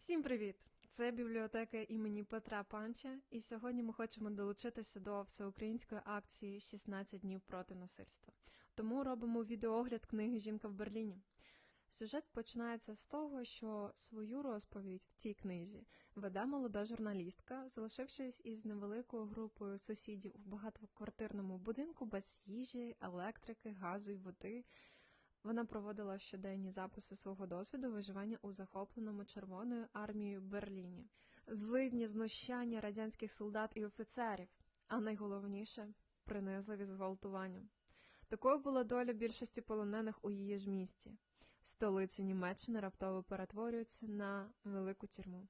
Всім привіт! Це бібліотека імені Петра Панча, і сьогодні ми хочемо долучитися до всеукраїнської акції «16 днів проти насильства. Тому робимо відеогляд книги Жінка в Берліні. Сюжет починається з того, що свою розповідь в цій книзі веде молода журналістка, залишившись із невеликою групою сусідів у багатоквартирному будинку без їжі, електрики, газу і води. Вона проводила щоденні записи свого досвіду виживання у захопленому Червоною армією Берліні, злидні знущання радянських солдат і офіцерів, а найголовніше принизливі зґвалтування. Такою була доля більшості полонених у її ж місті. Столиця Німеччини раптово перетворюється на велику тюрму.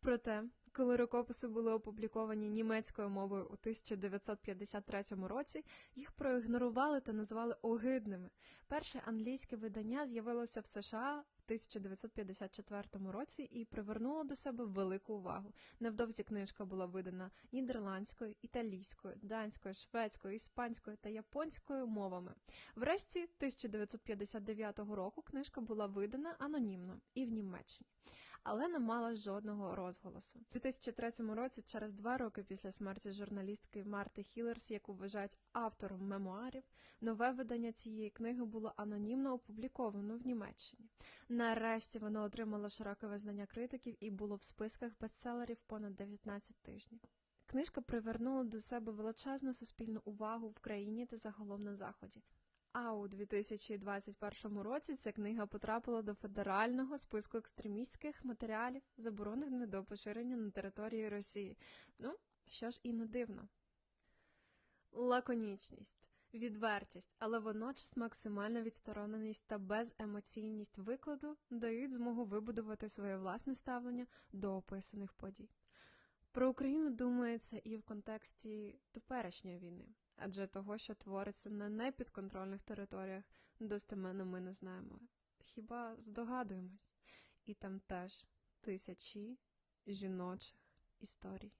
Проте, коли рукописи були опубліковані німецькою мовою у 1953 році, їх проігнорували та назвали огидними. Перше англійське видання з'явилося в США в 1954 році і привернуло до себе велику увагу. Невдовзі книжка була видана нідерландською, італійською, данською, шведською, іспанською та японською мовами. Врешті 1959 року книжка була видана анонімно і в Німеччині, але не мала жодного розголосу. У 2003 році, через два роки після смерті журналістки Марти Хілерс, яку вважають автором мемуарів, нове видання цієї книги було анонімно опубліковано в Німеччині. Нарешті воно отримало широке визнання критиків і було в списках бестселерів понад 19 тижнів. Книжка привернула до себе величезну суспільну увагу в країні та загалом на заході. А у 2021 році ця книга потрапила до федерального списку екстремістських матеріалів, заборонених до поширення на території Росії. Ну, що ж і не дивно. Лаконічність, відвертість, але водночас максимальна відстороненість та беземоційність викладу дають змогу вибудувати своє власне ставлення до описаних подій. Про Україну думається і в контексті теперішньої війни, адже того, що твориться на непідконтрольних територіях, достеменно ми не знаємо. Хіба здогадуємось? І там теж тисячі жіночих історій.